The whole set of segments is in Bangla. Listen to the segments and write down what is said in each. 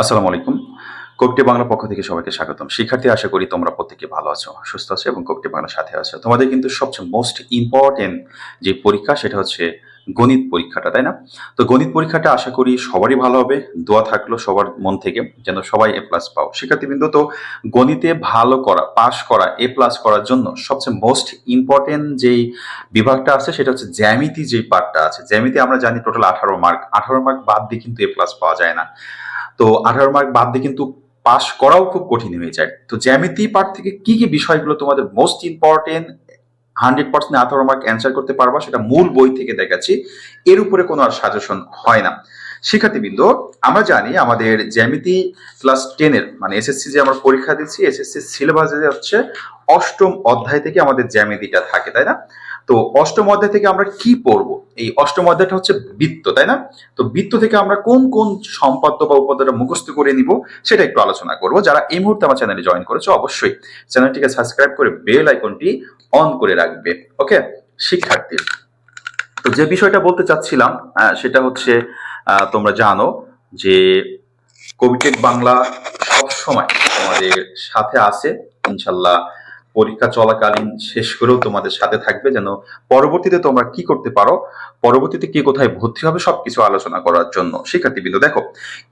আসসালামু আলাইকুম। কোকটি বাংলা পক্ষ থেকে সবাইকে স্বাগতম। শিক্ষার্থী, আশা করি তোমরা প্রত্যেকে ভালো আছো, সুস্থ আছো এবং কোকটি বাংলার সাথে আছো। তোমাদের কিন্তু সবচেয়ে মোস্ট ইম্পর্টেন্ট যে পরীক্ষা, সেটা হচ্ছে গণিত পরীক্ষাটা, তাই না? তো গণিত পরীক্ষাটা আশা করি সবারই ভালো হবে। দোয়া থাকল সবার মন থেকে যেন সবাই এ প্লাস পাও। শিক্ষার্থীবৃন্দ, তো গণিতে ভালো করা পাশ করা এ প্লাস করার জন্য সবচেয়ে মোস্ট ইম্পর্টেন্ট যেই বিভাগটা আছে, সেটা হচ্ছে জ্যামিতি যে পার্টটা আছে। জ্যামিতি আমরা জানি টোটাল আঠারো মার্ক আঠারো মার্ক বাদ দিয়ে কিন্তু এ প্লাস পাওয়া যায় না। তো আঠারো মার্ক বাদ দিয়ে কিন্তু পাস করাও খুব কঠিন হয়ে যায়। তো জ্যামিতি পার্ট থেকে কি কি বিষয়গুলো তোমাদের মোস্ট ইম্পর্টেন্ট হান্ড্রেড পার্সেন্ট আঠারো মার্ক অ্যান্সার করতে পারবা সেটা মূল বই থেকে দেখাচ্ছি। এর উপরে কোনো আর সাজেশন হয় না। শিক্ষার্থীবৃন্দ, আমরা জানি আমাদের জ্যামিতি ক্লাস টেনের মানে এসএসসি যে আমরা পরীক্ষা দিচ্ছি এসএসসি সিলেবাসে হচ্ছে অষ্টম অধ্যায় থেকে আমাদের জ্যামিতিটা থাকে, তাই না? তো অষ্টম অধ্যায় থেকে আমরা কি পড়ব? এই অষ্টম অধ্যায়টা হচ্ছে বৃত্ত, তাই না? তো বৃত্ত থেকে আমরা কোন কোন সম্পাদ্য বা উপাদ্যটা মুখস্থ করে নিব সেটা একটু আলোচনা করব। যারা এই মুহূর্তে আমার চ্যানেলে জয়েন করেছ, অবশ্যই চ্যানেলটিকে সাবস্ক্রাইব করে বেল আইকনটি অন করে রাখবে ওকে শিক্ষার্থী, তো যে বিষয়টা বলতে চাচ্ছিলাম সেটা হচ্ছে তোমরা জানো যে কবিটেক বাংলা সব সময় তোমাদের সাথে আছে, ইনশাল্লাহ পরীক্ষা চলাকালীন শেষ করেও তোমাদের সাথে থাকবে, যেন পরবর্তীতে তোমরা কি করতে পারো, পরবর্তীতে কে কোথায় ভর্তি হবে সবকিছু আলোচনা করার জন্য। শিক্ষার্থীবৃন্দ, দেখো,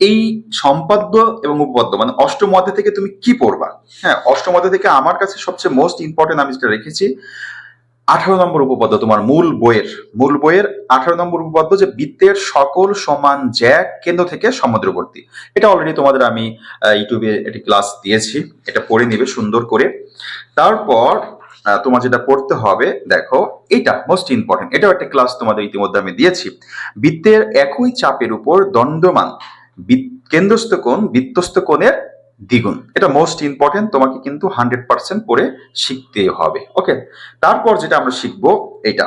এই সম্পাদ্য এবং উপপাদ্য মানে অষ্টম থেকে তুমি কি পড়বা? হ্যাঁ অষ্টম থেকে আমার কাছে সবচেয়ে মোস্ট ইম্পর্টেন্ট আমি যেটা রেখেছি আঠারো নম্বর উপপাদ্য তোমার মূল বইয়ের মূল বইয়ের আঠারো নম্বর উপপাদ্য যে বৃত্তের সকল সমান জ্যাক কেন্দ্র থেকে সমুদ্রবর্তী। এটা অলরেডি তোমাদের আমি ইউটিউবে একটি ক্লাস দিয়েছি। এটা পড়ে নিবে, সুন্দর করে। তারপর তোমার যেটা পড়তে হবে, দেখো, এটা মোস্ট ইম্পর্টেন্ট এটাও একটা ক্লাস তোমাদের ইতিমধ্যে আমি দিয়েছি। বৃত্তের একই চাপের উপর দণ্ডমান কেন্দ্রস্থ কোণ, বৃত্তস্থ কোণের দ্বিগুণ। এটা মোস্ট ইম্পর্টেন্ট তোমাকে কিন্তু হান্ড্রেড পার্সেন্ট পড়ে শিখতে হবে ওকে তারপর যেটা আমরা শিখব, এটা।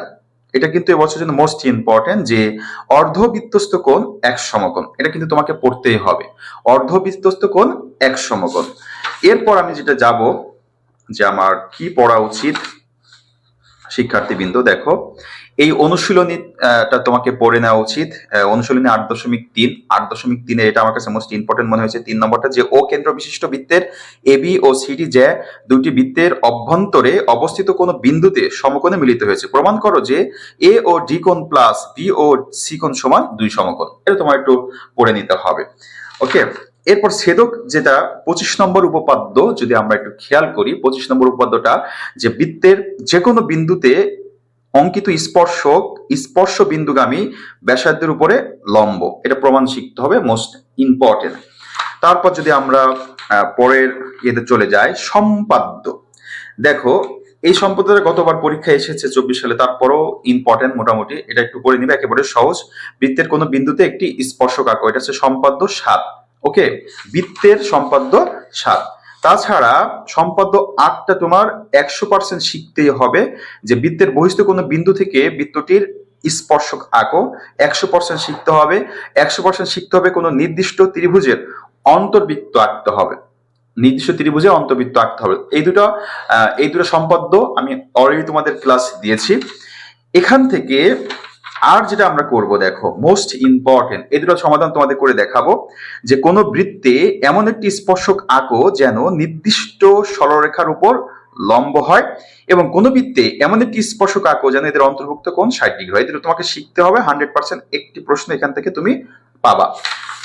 এটা কিন্তু এবছর জন্য মোস্ট ইম্পর্টেন্ট যে অর্ধবৃত্তস্থ কোণ এক সমকোণ। এটা কিন্তু তোমাকে পড়তেই হবে। অর্ধবৃত্তস্থ কোণ এক সমকোণ। এরপর আমি যেটা যাব, যে আমার কি পড়া উচিত? শিক্ষার্থীবৃন্দ, দেখো। এই অনুশীলনীটা তোমাকে পড়ে নেওয়া উচিত। অনুশীলনী আট দশমিক তিন। আট দশমিক তিনে এটা আমার কাছে মোস্ট ইম্পর্টেন্ট মনে হয়েছে। তিন নম্বরটা যে ও কেন্দ্র বিশিষ্ট বৃত্তের এবি ও সিডি যে দুটি বৃত্তের অভ্যন্তরে অবস্থিত কোনো বিন্দুতে সমকোণে মিলিত হয়েছে। প্রমাণ করো যে এ ও ডি কোণ প্লাস বি ও সি কোণ সমান দুই সমকোণ। এটা তোমার একটু পড়ে নিতে হবে। ওকে এরপর ছেদক যেটা পঁচিশ নম্বর উপপাদ্য, যদি আমরা একটু খেয়াল করি, পঁচিশ নম্বর উপপাদ্যটা যে বৃত্তের যে কোনো বিন্দুতে অঙ্কিত স্পর্শক স্পর্শ বিন্দুগামী ব্যাসার্ধের উপরে লম্ব। এটা প্রমাণ শিখতে হবে মোস্ট ইম্পর্টেন্ট তারপর যদি আমরা পরের ইয়েতে চলে যাই, সম্পাদ্য। দেখো, এই সম্পদটা গতবার পরীক্ষা এসেছে চব্বিশ সালে, তারপরও ইম্পর্টেন্ট মোটামুটি। এটা একটু করে নিবে, একেবারে সহজ। বৃত্তের কোনো বিন্দুতে একটি স্পর্শক আঁকো, এটা হচ্ছে সম্পাদ্য সাত। ওকে বৃত্তের সম্পাদ্য সাত। তাছাড়া সম্পাদ্য আটটা তোমার একশো পার্সেন্ট শিখতেই হবে যে বৃত্তের বহিস্থ কোনো বিন্দু থেকে বৃত্তটির স্পর্শক আঁকো। একশো পার্সেন্ট শিখতে হবে। একশো পার্সেন্ট শিখতে হবে কোনো নির্দিষ্ট ত্রিভুজের অন্তর্বৃত্ত আঁকতে হবে। নির্দিষ্ট ত্রিভুজে অন্তর্বৃত্ত আঁকতে হবে। এই দুটো এই দুটো সম্পাদ্য আমি অলরেডি তোমাদের ক্লাস দিয়েছি। এখান থেকে আর যেটা আমরা করব দেখো মোস্ট ইম্পর্টেন্ট এই দুটো সমাধান তোমাদের করে দেখাবো, যে কোনো বৃত্তে এমন একটি স্পর্শক আঁকো যেন নির্দিষ্ট সরলরেখার উপর লম্ব হয় এবং কোনো বৃত্তে এমন একটি স্পর্শক আঁকো যেন এদের অন্তর্ভুক্ত কোন ষাট ডিগ্রি হয়। এটা তোমাকে শিখতে হবে হান্ড্রেড পার্সেন্ট একটি প্রশ্ন এখান থেকে তুমি পাবা।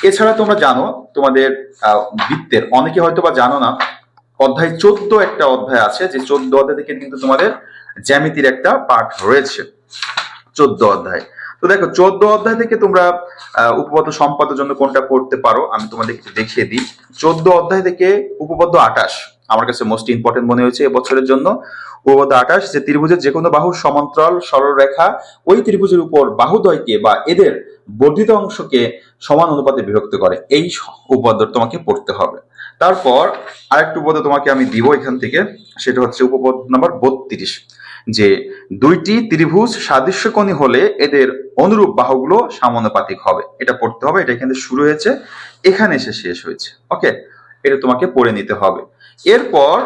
এছাড়া তোমরা জানো, তোমাদের বৃত্তের, অনেকে হয়তো বা জানো না, অধ্যায় চোদ্দ একটা অধ্যায় আছে, যে চোদ্দ অধ্যায় থেকে কিন্তু তোমাদের জ্যামিতির একটা পাঠ রয়েছে। চোদ্দ অধ্যায়। তো দেখো, চোদ্দ অধ্যায় থেকে তোমরা উপপাদ্য সম্পাদের জন্য কোনটা পড়তে পারো, আমি তোমাদের একটু দেখিয়ে দিই। চোদ্দ অধ্যায় থেকে উপপাদ্য আঠাশ, আমার কাছে মোস্ট ইম্পর্টেন্ট মনে হয়েছে এবছরের জন্য। উপপাদ্য আঠাশ, যে ত্রিভুজের যে কোনো বাহুর সমান্তরাল সরলরেখা, ওই ত্রিভুজের উপর বাহুদ্বয়কে বা এদের বর্ধিত অংশকে সমান অনুপাতে বিভক্ত করে। এই উপপাদ্য তোমাকে পড়তে হবে। তারপর আরেকটু উপপাদ্য তোমাকে আমি দিব এখান থেকে, সেটা হচ্ছে উপপাদ্য নাম্বার বত্রিশ। যে দুইটি ত্রিভুজ সাদৃশ্যকোণী হলে এদের অনুরূপ বাহুগুলো সমানুপাতিক হবে। এটা পড়তে হবে, এটা এখানে শুরু হয়েছে, এখানে এসে শেষ হয়েছে। ওকে? এটা তোমাকে পড়ে নিতে হবে। এরপর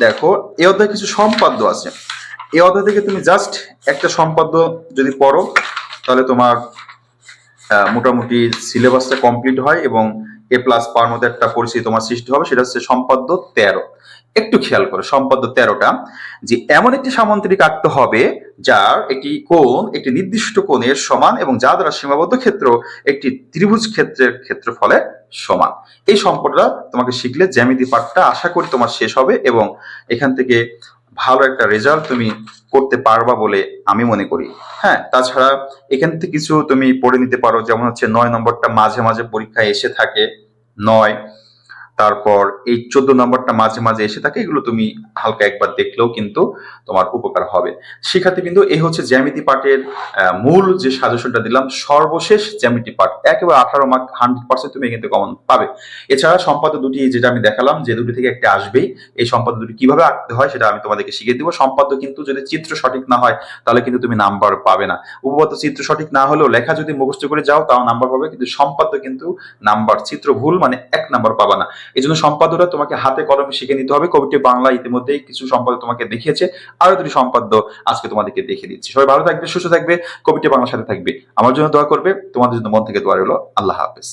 দেখো, এ অধ্যায় কিছু সম্পাদ্য আছে। এ অধ্যায় থেকে তুমি জাস্ট একটা সম্পাদ্য যদি পড়ো, তাহলে তোমার মোটামুটি সিলেবাসটা কমপ্লিট হয় এবং এ প্লাস পাওয়ার মধ্যে একটা পরিস্থিতি তোমার সৃষ্টি হবে, সেটা হচ্ছে সম্পাদ্য তেরো। একটু খেয়াল করো, সম্পাদ্য তেরোটা যে এমন একটি সামান্তরিক আঁকতে হবে যার একটি কোণ, একটি নির্দিষ্ট কোণের সমান এবং যা দ্বারা সীমাবদ্ধ ক্ষেত্র একটি ত্রিভুজ ক্ষেত্রের ক্ষেত্রফলে সমান। এই সম্পর্কটা তোমাকে শিখলে জ্যামিতি পাঠটা আশা করি তোমার শেষ হবে এবং এখান থেকে ভালো একটা রেজাল্ট তুমি করতে পারবা বলে আমি মনে করি। হ্যাঁ তাছাড়া এখান থেকে কিছু তুমি পড়ে নিতে পারো, যেমন হচ্ছে নয় নম্বরটা মাঝে মাঝে পরীক্ষায় এসে থাকে। নয় তারপর এই চোদ্দ নম্বরটা মাঝে মাঝে এসে থাকে, এগুলো তুমি হালকা একবার দেখলেও কিন্তু তোমার উপকার হবে। শিক্ষার্থী কিন্তু এই হচ্ছে জ্যামিতি পাঠের মূল যে সাজেশনটা দিলাম, সর্বশেষ জ্যামিতি পাঠ, একেবারে আঠারো মার্ক হান্ড্রেড পার্সেন্ট তুমি কিন্তু কমন পাবে। এছাড়া সম্পাদ্য দুটি যেটা আমি দেখালাম, যে দুটি থেকে একটা আসবেই, এই সম্পাদ্য দুটি কীভাবে আঁকতে হয় সেটা আমি তোমাদেরকে শিখিয়ে দিব। সম্পাদ্য কিন্তু যদি চিত্র সঠিক না হয়, তাহলে কিন্তু তুমি নাম্বার পাবে না। উপপাদ্য চিত্র সঠিক না হলেও লেখা যদি মুখস্থ করে যাও, তাও নাম্বার পাবে, কিন্তু সম্পাদ্য কিন্তু নাম্বার চিত্র ভুল মানে এক নাম্বার পাবা না। এই জন্য সম্পাদ্যটা তোমাকে হাতে কলমে শিখে নিতে হবে। কবিটি বাংলা ইতিমধ্যেই কিছু সম্পাদ্য তোমাকে দেখিয়েছে। আরও দুটি সম্পাদ্য আজকে তোমাদেরকে দেখে দিচ্ছি। সবাই ভালো থাকবে, সুস্থ থাকবে, কবিটি বাংলার সাথে থাকবে। আমার জন্য দোয়া করবে, তোমাদের জন্য মন থেকে দোয়া রইল। আল্লাহ হাফেজ।